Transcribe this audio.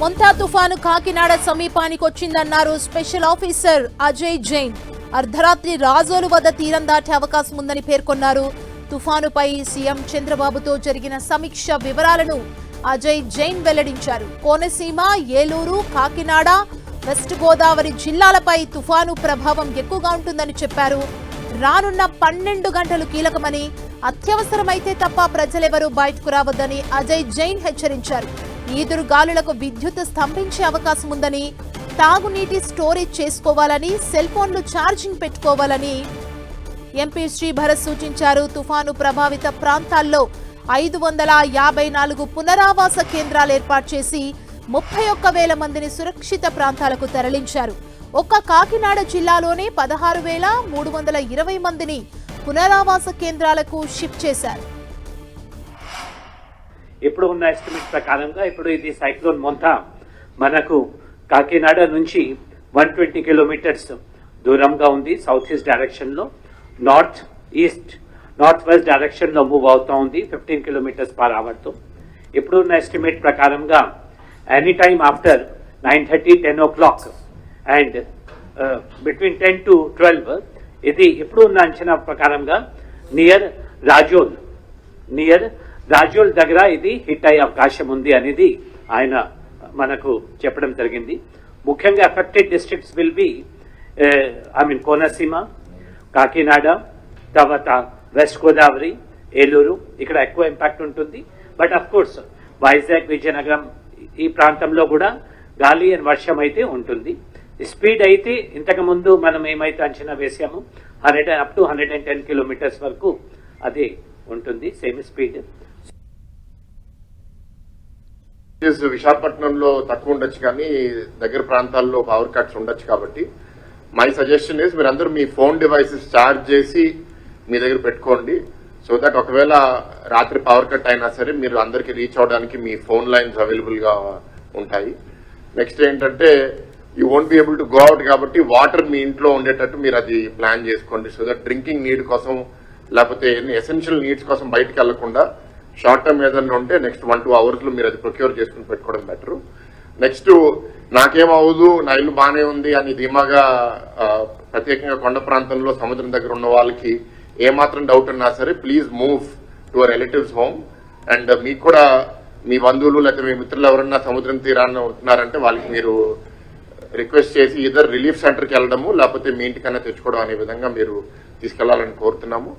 మొంతా తుఫాను కాకినాడ సమీపానికి వచ్చిందన్నారు స్పెషల్ ఆఫీసర్ అజయ్ జైన్. అర్ధరాత్రి రాజోలు వద్ద తీరం దాటే అవకాశం ఉందని పేర్కొన్నారు. తుఫానుపై సీఎం చంద్రబాబుతో జరిగిన సమీక్ష వివరాలను అజయ్ జైన్ వెల్లడించారు. కోనసీమ ఏలూరు కాకినాడ వెస్ట్ గోదావరి జిల్లాలపై తుఫాను ప్రభావం ఎక్కువగా ఉంటుందని చెప్పారు. రానున్న పన్నెండు గంటలు కీలకమని అత్యవసరమైతే తప్ప ప్రజలెవరూ బయటకు రావద్దని అజయ్ జైన్ హెచ్చరించారు. ఈదురు గాలులకు విద్యుత్ స్తంభించే అవకాశం ఉందని తాగునీటి స్టోరేజ్ చేసుకోవాలని సెల్ ఫోన్లు ఛార్జింగ్ పెట్టుకోవాలని ఎంపీ శ్రీభరత్ సూచించారు. తుఫాను ప్రభావిత ప్రాంతాల్లో ఐదు వందల యాభై నాలుగు పునరావాస కేంద్రాలు ఏర్పాటు చేసి ముప్పై ఒక్క వేల మందిని సురక్షిత ప్రాంతాలకు తరలించారు. ఒక్క కాకినాడ జిల్లాలోనే పదహారు వేల మూడు వందల ఇరవై మందిని పునరావాస కేంద్రాలకు షిఫ్ట్ చేశారు. ఇప్పుడు ఉన్న ఎస్టిమేట్ ప్రకారంగా ఇప్పుడు ఇది సైక్లోన్ మొంత మనకు కాకినాడ నుంచి వన్ ట్వంటీ కిలోమీటర్స్ దూరంగా ఉంది సౌత్ ఈస్ట్ డైరెక్షన్లో. నార్త్ ఈస్ట్ నార్త్ వెస్ట్ డైరెక్షన్లో మూవ్ అవుతా ఉంది ఫిఫ్టీన్ కిలోమీటర్స్ పర్ అవర్తో ఇప్పుడున్న ఇప్పుడు ఉన్న ఎస్టిమేట్ ప్రకారంగా any time after nine thirty ten o'clock and between ten to twelve ఇది ఇప్పుడు ఉన్న అంచనా ప్రకారంగా నియర్ రాజోల్ నియర్ రాజోల్ దగ్గర ఇది హిట్ అయ్యే అవకాశం ఉంది అనేది ఆయన మనకు చెప్పడం జరిగింది. ముఖ్యంగా affected districts will be I mean Konaseema Kakinada తర్వాత వెస్ట్ గోదావరి ఏలూరు ఇక్కడ ఎక్కువ ఇంపాక్ట్ ఉంటుంది. But of course Vizag Vizianagaram ఈ ప్రాంతంలో కూడా గాలి అండ్ వర్షం అయితే ఉంటుంది. స్పీడ్ అయితే ఇంతకుముందు మనం ఏమైతే అంచనా వేసాము hundred up to hundred and ten kilometres వరకు అది ఉంటుంది సేమ్ స్పీడ్. విశాఖపట్నంలో తక్కువ ఉండొచ్చు కానీ దగ్గర ప్రాంతాల్లో పవర్ కట్స్ ఉండొచ్చు కాబట్టి. మై సజెషన్ ఇస్ మీరందరూ మీ ఫోన్ డివైసెస్ ఛార్జ్ చేసి మీ దగ్గర పెట్టుకోండి. సో దట్ ఒకవేళ రాత్రి పవర్ కట్ అయినా సరే మీరు అందరికి రీచ్ అవడానికి మీ ఫోన్ లైన్స్ అవైలబుల్గా ఉంటాయి. నెక్స్ట్ ఏంటంటే you won't be able to go out కాబట్టి వాటర్ మీ ఇంట్లో ఉండేటట్టు మీరు అది ప్లాన్ చేసుకోండి. సో దట్ డ్రింకింగ్ నీడ్ కోసం లేకపోతే ఎసెన్షియల్ నీడ్స్ కోసం బయటకు వెళ్ళకుండా షార్ట్ టర్మ్ ఏదైనా ఉంటే నెక్స్ట్ వన్ టూ అవర్స్లో మీరు అది ప్రొక్యూర్ చేసుకుని పెట్టుకోవడం బెటర్ నెక్స్ట్ నాకేం అవ్వదు నా ఇల్లు బానే ఉంది అని ధీమాగా ప్రత్యేకంగా కొండ ప్రాంతంలో సముద్రం దగ్గర ఉన్న వాళ్ళకి ఏమాత్రం డౌట్ ఉన్నా సరే please move to relatives home and మీకు కూడా మీ బంధువులు లేకపోతే మీ మిత్రులు ఎవరన్నా సముద్రం తీరాన ఉంటున్నారంటే వాళ్ళకి మీరు రిక్వెస్ట్ చేసి ఇద్దరు రిలీఫ్ సెంటర్కి వెళ్ళడము లేకపోతే మీ ఇంటికన్నా తెచ్చుకోవడం అనే విధంగా మీరు తీసుకెళ్ళాలని కోరుతున్నాము.